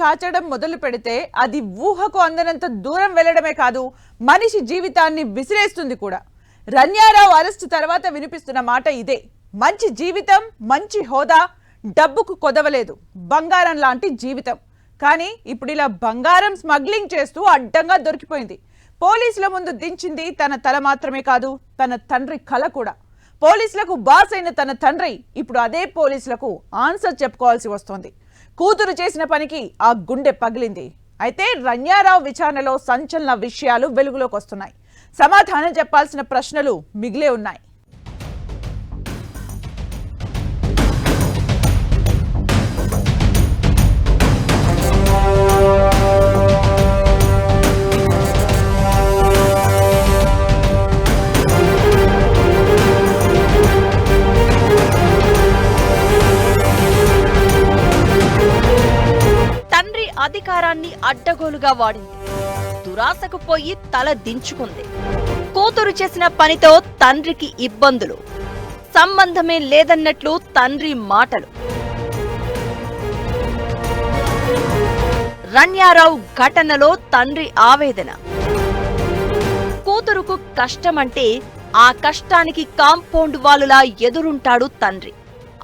చాచడం మొదలు పెడితే అది ఊహకు అందనంత దూరం వెళ్ళడమే కాదు మనిషి జీవితాన్ని విసిరేస్తుంది కూడా. రన్యారావు అరెస్టు తర్వాత వినిపిస్తున్న మాట ఇదే. మంచి జీవితం మంచి హోదా డబ్బుకు కొదవలేదు. బంగారం లాంటి జీవితం. కానీ ఇప్పుడు ఇలా బంగారం స్మగ్లింగ్ చేస్తూ అడ్డంగా దొరికిపోయింది. పోలీసుల ముందు దించింది తన తల మాత్రమే కాదు తన తండ్రి కళ కూడా. పోలీసులకు బాస్ అయిన తన తండ్రి ఇప్పుడు అదే పోలీసులకు ఆన్సర్ చెప్పుకోవాల్సి వస్తోంది. కూతురు చేసిన పనికి ఆ గుండె పగిలింది. అయితే రన్యారావు విచారణలో సంచలన విషయాలు వెలుగులోకి వస్తున్నాయి. సమాధానం చెప్పాల్సిన ప్రశ్నలు మిగిలే ఉన్నాయి. అధికారాన్ని అడ్డగోలుగా వాడింది. దురాశకు పోయి తల దించుకుంది. కూతురు చేసిన పనితో తండ్రికి ఇబ్బందులు. సంబంధమే లేదన్నట్లు తండ్రి మాటలు. రన్యారావు ఘటనలో తండ్రి ఆవేదన. కూతురుకు కష్టమంటే ఆ కష్టానికి కాంపౌండ్ వాలులా ఎదురుంటాడు తండ్రి.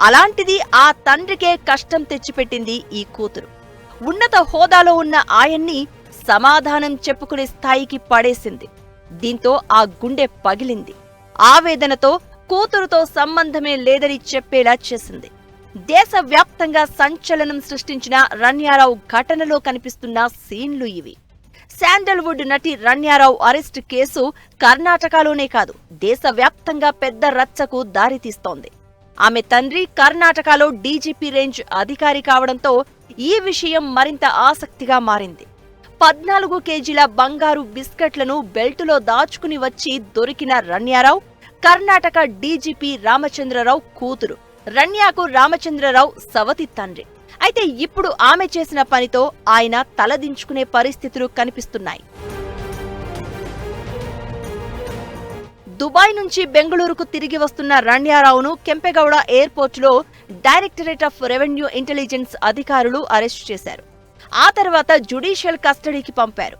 అలాంటిది ఆ తండ్రికే కష్టం తెచ్చిపెట్టింది ఈ కూతురు. ఉన్నత హోదాలో ఉన్న ఆయన్ని సమాధానం చెప్పుకునే స్థాయికి పడేసింది. దీంతో ఆ గుండె పగిలింది. ఆవేదనతో కూతురుతో సంబంధమే లేదని చెప్పేలా చేసింది. దేశవ్యాప్తంగా సంచలనం సృష్టించిన రన్యారావు ఘటనలో కనిపిస్తున్న సీన్లు ఇవి. శాండల్వుడ్ నటి రన్యారావు అరెస్ట్ కేసు కర్ణాటకలోనే కాదు దేశవ్యాప్తంగా పెద్ద రచ్చకు దారితీస్తోంది. ఆమె తండ్రి కర్ణాటకలో డీజీపీ రేంజ్ అధికారి కావడంతో ఈ విషయం మరింత ఆసక్తిగా మారింది. పద్నాలుగు కేజీల బంగారు బిస్కెట్లను బెల్టులో దాచుకుని వచ్చి దొరికిన రణ్యారావు కర్ణాటక డీజీపీ రామచంద్రరావు కూతురు. రణ్యాకు రామచంద్రరావు సవతి తండ్రి. అయితే ఇప్పుడు ఆమె చేసిన పనితో ఆయన తలదించుకునే పరిస్థితులు కనిపిస్తున్నాయి. దుబాయ్ నుంచి బెంగళూరుకు తిరిగి వస్తున్న రణ్యారావును కెంపెగౌడ ఎయిర్పోర్టులో డైరెక్టరేట్ ఆఫ్ రెవెన్యూ ఇంటెలిజెన్స్ అధికారులు అరెస్ట్ చేశారు. ఆ తర్వాత జుడిషియల్ కస్టడీకి పంపారు.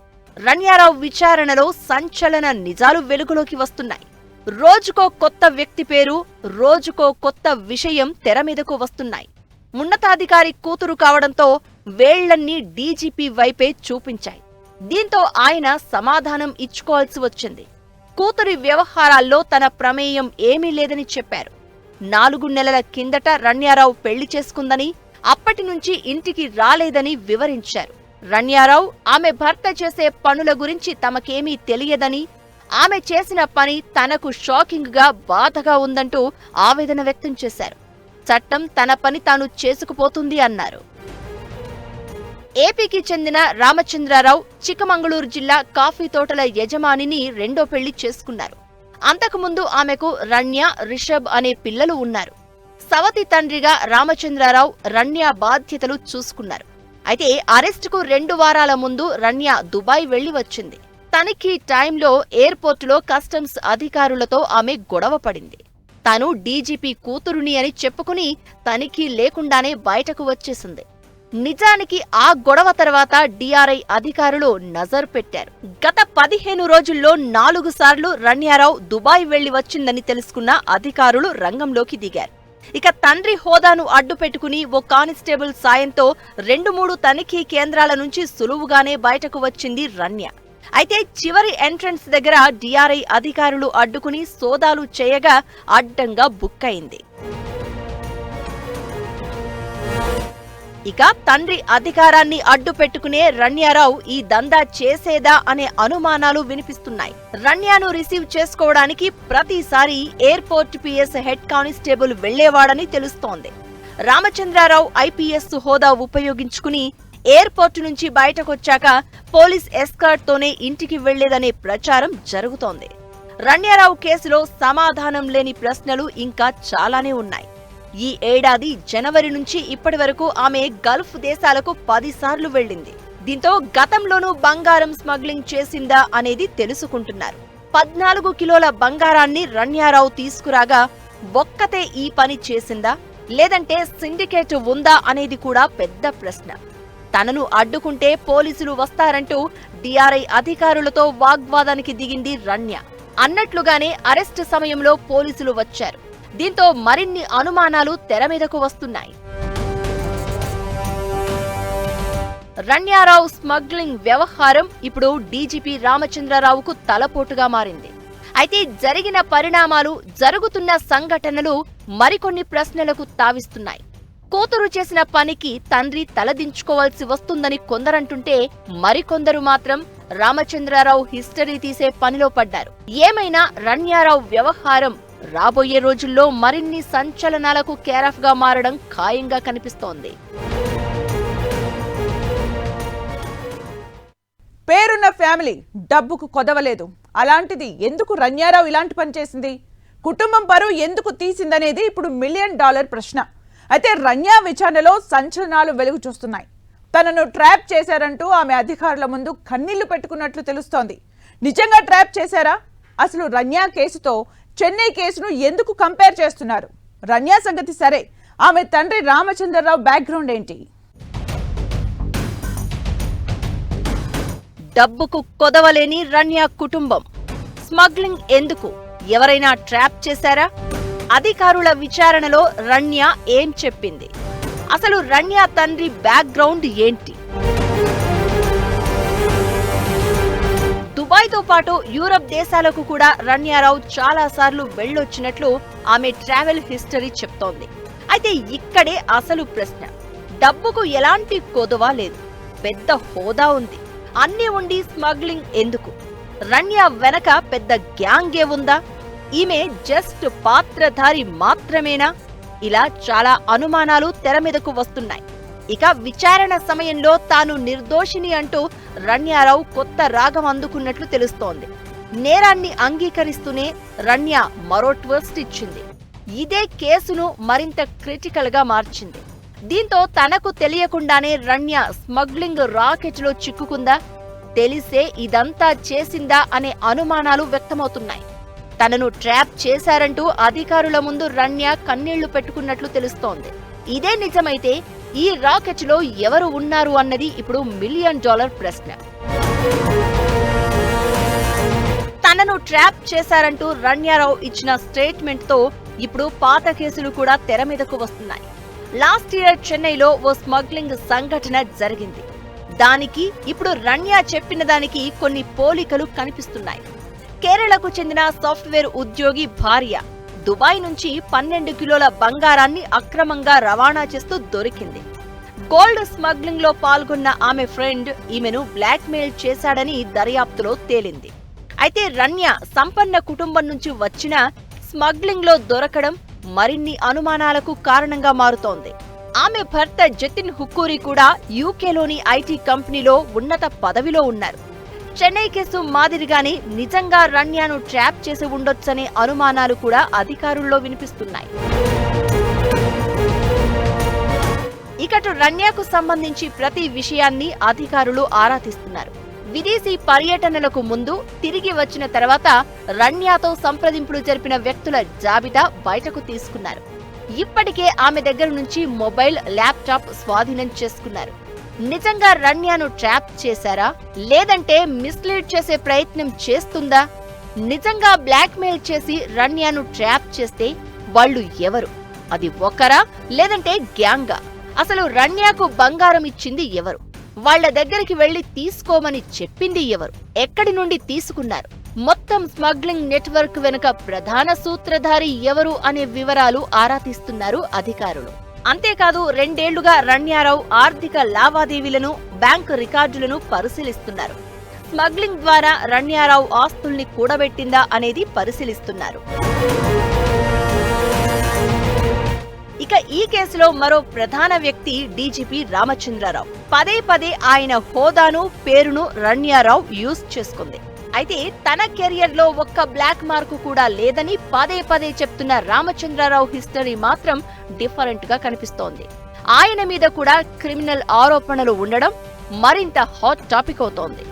రన్యారావు విచారణలో సంచలన నిజాలు వెలుగులోకి వస్తున్నాయి. రోజుకో కొత్త వ్యక్తి పేరు రోజుకో కొత్త విషయం తెర మీదకు వస్తున్నాయి. ఉన్నతాధికారి కూతురు కావడంతో వేళ్ళన్నీ డీజీపీ వైపే చూపించాయి. దీంతో ఆయన సమాధానం ఇచ్చుకోవాల్సి వచ్చింది. కూతురి వ్యవహారాల్లో తన ప్రమేయం ఏమీ లేదని చెప్పారు. నాలుగు నెలల కిందట రణ్యారావు పెళ్ళి చేసుకుందని అప్పటి నుంచి ఇంటికి రాలేదని వివరించారు. రణ్యారావు ఆమె భర్త చేసే పనుల గురించి తమకేమీ తెలియదని ఆమె చేసిన పని తనకు షాకింగ్గా బాధగా ఉందంటూ ఆవేదన వ్యక్తం చేశారు. చట్టం తన పని తాను చేసుకుపోతుంది అన్నారు. ఏపీకి చెందిన రామచంద్రారావు చిక్కమంగళూరు జిల్లా కాఫీ తోటల యజమానిని రెండో పెళ్ళి చేసుకున్నారు. అంతకుముందు ఆమెకు రణ్య రిషబ్ అనే పిల్లలు ఉన్నారు. సవతి తండ్రిగా రామచంద్రరావు రణ్య బాధ్యతలు చూసుకున్నారు. అయితే అరెస్టుకు రెండు వారాల ముందు రణ్య దుబాయ్ వెళ్ళి వచ్చింది. తనిఖీ టైంలో ఎయిర్పోర్టులో కస్టమ్స్ అధికారులతో ఆమె గొడవ పడింది. తాను డీజీపీ కూతురుని అని చెప్పుకుని తనిఖీ లేకుండానే బయటకు వచ్చేసింది. నిజానికి ఆ గొడవ తర్వాత డిఆర్ఐ అధికారులు నజర్ పెట్టారు. గత పదిహేను రోజుల్లో నాలుగు సార్లు రన్యారావు దుబాయ్ వెళ్ళి వచ్చిందని తెలుసుకున్న అధికారులు రంగంలోకి దిగారు. ఇక తండ్రి హోదాను అడ్డుపెట్టుకుని ఓ కానిస్టేబుల్ సాయంతో రెండు మూడు తనిఖీ కేంద్రాల నుంచి సులువుగానే బయటకు వచ్చింది రన్య. అయితే చివరి ఎంట్రన్స్ దగ్గర డిఆర్ఐ అధికారులు అడ్డుకుని సోదాలు చేయగా అడ్డంగా బుక్కయింది ఇక తండ్రి అధికారాన్ని అడ్డు పెట్టుకునే రణ్యారావు ఈ దందా చేసేదా అనే అనుమానాలు వినిపిస్తున్నాయి. రణ్యాను రిసీవ్ చేసుకోవడానికి ప్రతిసారి ఎయిర్పోర్ట్ పిఎస్ హెడ్ కానిస్టేబుల్ వెళ్ళేవాడని తెలుస్తోంది. రామచంద్రారావు ఐపీఎస్ హోదా ఉపయోగించుకుని ఎయిర్పోర్ట్ నుంచి బయటకొచ్చాక పోలీస్ ఎస్కార్ట్ తోనే ఇంటికి వెళ్ళేదనే ప్రచారం జరుగుతోంది. రణ్యారావు కేసులో సమాధానం లేని ప్రశ్నలు ఇంకా చాలానే ఉన్నాయి. ఈ ఏడాది జనవరి నుంచి ఇప్పటి వరకు ఆమె గల్ఫ్ దేశాలకు పదిసార్లు వెళ్ళింది. దీంతో గతంలోనూ బంగారం స్మగ్లింగ్ చేసిందా అనేది తెలుసుకుంటున్నారు. పద్నాలుగు కిలోల బంగారాన్ని రణ్యారావు తీసుకురాగా ఒక్కతే ఈ పని చేసిందా? లేదంటే సిండికేట్ ఉందా అనేది కూడా పెద్ద ప్రశ్న. తనను అడ్డుకుంటే పోలీసులు వస్తారంటూ డిఆర్ఐ అధికారులతో వాగ్వాదానికి దిగింది రణ్య అన్నట్లుగానే అరెస్టు సమయంలో పోలీసులు వచ్చారు. దీంతో మరిన్ని అనుమానాలు తెర మీదకు వస్తున్నాయి. రణ్యారావు స్మగ్లింగ్ వ్యవహారం ఇప్పుడు డీజీపీ రామచంద్రరావుకు తలపోటుగా మారింది. అయితే జరిగిన పరిణామాలు జరుగుతున్న సంఘటనలు మరికొన్ని ప్రశ్నలకు తావిస్తున్నాయి. కూతురు చేసిన పనికి తండ్రి తలదించుకోవాల్సి వస్తుందని కొందరంటుంటే మరికొందరు మాత్రం రామచంద్రరావు హిస్టరీ తీసే పనిలో పడ్డారు. ఏమైనా రణ్యారావు వ్యవహారం రాబోయే రోజుల్లో మరిన్ని సంచలనాలకు కేరాఫ్గా మారడం ఖాయంగా కనిపిస్తోంది. పేరున్న ఫ్యామిలీ డబ్బుకు కొదవలేదు. అలాంటిది ఎందుకు రన్యారావు ఇలాంటి పని చేసింది? కుటుంబం పరువు ఎందుకు తీసిందనేది ఇప్పుడు మిలియన్ డాలర్ ప్రశ్న. అయితే రన్యా విచారణలో సంచలనాలు వెలుగు చూస్తున్నాయి. తనను ట్రాప్ చేశారంటూ ఆమె అధికారుల ముందు కన్నీళ్ళు పెట్టుకున్నట్లు తెలుస్తోంది. నిజంగా ట్రాప్ చేశారా? అసలు రన్యా కేసుతో చెన్నై కేసును ఎందుకు కంపేర్ చేస్తున్నారు? రన్యా సంగతి సరే. ఆమె తండ్రి రామచంద్రరావు బ్యాక్గ్రౌండ్ ఏంటి? డబ్బుకు కొదవలేని రన్య కుటుంబం. స్మగ్లింగ్ ఎందుకు? ఎవరైనా ట్రాప్ చేశారా? అధికారుల విచారణలో రన్య ఏం చెప్పింది? అసలు రన్య తండ్రి బ్యాక్గ్రౌండ్ ఏంటి? దుబాయ్తో పాటు యూరప్ దేశాలకు కూడా రన్యారావు చాలా సార్లు వెళ్ళొచ్చినట్లు ఆమె ట్రావెల్ హిస్టరీ చెప్తోంది. అయితే ఇక్కడే అసలు ప్రశ్న. డబ్బుకు ఎలాంటి కొదువ లేదు. పెద్ద హోదా ఉంది. అన్నీ ఉండి స్మగ్లింగ్ ఎందుకు? రన్య వెనక పెద్ద గ్యాంగే ఉందా? ఈమె జస్ట్ పాత్రధారి మాత్రమేనా? ఇలా చాలా అనుమానాలు తెర మీదకు వస్తున్నాయి. ఇక విచారణ సమయంలో తాను నిర్దోషిని అంటూ రణ్యారావు కొత్త రాగం అందుకున్నట్లు తెలుస్తోంది. నేరాన్ని అంగీకరిస్తూనే రణ్య మరో ట్విస్ట్ ఇచ్చింది. ఇదే కేసును మరింత క్రిటికల్గా మార్చింది. దీంతో తనకు తెలియకుండానే రణ్య స్మగ్లింగ్ రాకెట్లో చిక్కుకుందా? తెలిసే ఇదంతా చేసిందా అనే అనుమానాలు వ్యక్తమవుతున్నాయి. తనను ట్రాప్ చేశారంటూ అధికారుల ముందు రణ్య కన్నీళ్ళు పెట్టుకున్నట్లు తెలుస్తోంది. ఇదే నిజమైతే ఈ రాకెట్లో ఎవరు ఉన్నారు అన్నది ఇప్పుడు మిలియన్ డాలర్ ప్రశ్న. తనను ట్రాప్ చేశారంటూ రణ్యారావు ఇచ్చిన స్టేట్మెంట్తో ఇప్పుడు పాత కేసులు కూడా తెర మీదకు వస్తున్నాయి. లాస్ట్ ఇయర్ చెన్నైలో ఓ స్మగ్లింగ్ సంఘటన జరిగింది. దానికి ఇప్పుడు రణ్య చెప్పిన దానికి కొన్ని పోలికలు కనిపిస్తున్నాయి. కేరళకు చెందిన సాఫ్ట్వేర్ ఉద్యోగి భార్య దుబాయ్ నుంచి పన్నెండు కిలోల బంగారాన్ని అక్రమంగా రవాణా చేస్తూ దొరికింది. గోల్డ్ స్మగ్లింగ్లో పాల్గొన్న ఆమె ఫ్రెండ్ ఈమెను బ్లాక్మెయిల్ చేశాడని దర్యాప్తులో తేలింది. అయితే రన్య సంపన్న కుటుంబం నుంచి వచ్చిన స్మగ్లింగ్లో దొరకడం మరిన్ని అనుమానాలకు కారణంగా మారుతోంది. ఆమె భర్త జతిన్ హుక్కూరి కూడా యూకేలోని ఐటీ కంపెనీలో ఉన్నత పదవిలో ఉన్నారు. చెన్నై కేసు మాదిరిగానే నిజంగా రన్యాను ట్రాప్ చేసి ఉండొచ్చనే అనుమానాలు కూడా అధికారుల్లో వినిపిస్తున్నాయి. ఇకటు రన్యాకు సంబంధించి ప్రతి విషయాన్ని అధికారులు ఆరా తీస్తున్నారు. విదేశీ పర్యటనలకు ముందు తిరిగి వచ్చిన తర్వాత రన్యాతో సంప్రదింపులు జరిపిన వ్యక్తుల జాబితా బయటకు తీసుకున్నారు. ఇప్పటికే ఆమె దగ్గర నుంచి మొబైల్ ల్యాప్టాప్ స్వాధీనం చేసుకున్నారు. నిజంగా రన్యాను ట్రాప్ చేశారా? లేదంటే మిస్లీడ్ చేసే ప్రయత్నం చేస్తుందా? నిజంగా బ్లాక్మెయిల్ చేసి రన్యాను ట్రాప్ చేస్తే వాళ్ళు ఎవరు? అది ఒకరా లేదంటే గ్యాంగా? అసలు రన్యాకు బంగారం ఇచ్చింది ఎవరు? వాళ్ళ దగ్గరికి వెళ్ళి తీసుకోమని చెప్పింది ఎవరు? ఎక్కడి నుండి తీసుకున్నారు? మొత్తం స్మగ్లింగ్ నెట్వర్క్ వెనుక ప్రధాన సూత్రధారి ఎవరు అనే వివరాలు ఆరా తీస్తున్నారు అధికారులు. అంతేకాదు రెండేళ్ళుగా రణ్యారావు ఆర్థిక లావాదేవీలను బ్యాంకు రికార్డులను పరిశీలిస్తున్నారు. స్మగ్లింగ్ ద్వారా రణ్యారావు ఆస్తుల్ని కూడబెట్టిందా అనేది పరిశీలిస్తున్నారు. ఇక ఈ కేసులో మరో ప్రధాన వ్యక్తి డీజీపీ రామచంద్రరావు. పదే పదే ఆయన హోదాను పేరును రణ్యారావు యూజ్ చేసుకుంది. అయితే తన కెరియర్లో ఒక్క బ్లాక్ మార్కు కూడా లేదని పదే పదే చెప్తున్న రామచంద్రరావు హిస్టరీ మాత్రం డిఫరెంట్గా కనిపిస్తోంది. ఆయన మీద కూడా క్రిమినల్ ఆరోపణలు ఉండడం మరింత హాట్ టాపిక్ అవుతోంది.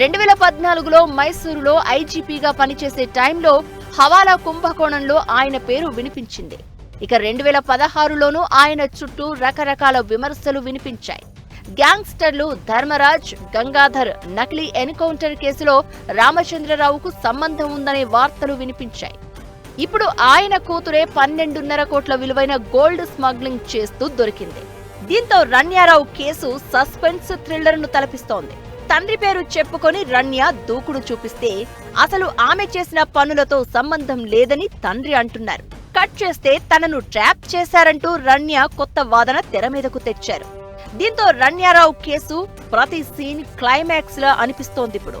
రెండు వేల పద్నాలుగులో మైసూరులో ఐజీపీగా పనిచేసే టైంలో హవాలా కుంభకోణంలో ఆయన పేరు వినిపించింది. ఇక రెండు వేల పదహారులోనూ ఆయన చుట్టూ రకరకాల విమర్శలు వినిపించాయి. గ్యాంగ్స్టర్లు ధర్మరాజ్ గంగాధర్ నకిలీ ఎన్కౌంటర్ కేసులో రామచంద్రరావుకు సంబంధం ఉందనే వార్తలు వినిపించాయి. ఇప్పుడు ఆయన కూతురే పన్నెండున్నర కోట్ల విలువైన గోల్డ్ స్మగ్లింగ్ చేస్తూ దొరికింది. దీంతో రన్యారావు కేసు సస్పెన్స్ థ్రిల్లర్ను తలపిస్తోంది. తండ్రి పేరు చెప్పుకొని రన్య దూకుడు చూపిస్తే అసలు ఆమె చేసిన పనులతో సంబంధం లేదని తండ్రి అంటున్నారు. కట్ చేస్తే తనను ట్రాప్ చేశారంటూ రన్య కొత్త వాదన తెర మీదకు తెచ్చారు. దీంతో రన్యారావు కేసు ప్రతి సీన్ క్లైమాక్స్ లా అనిపిస్తోంది ఇప్పుడు.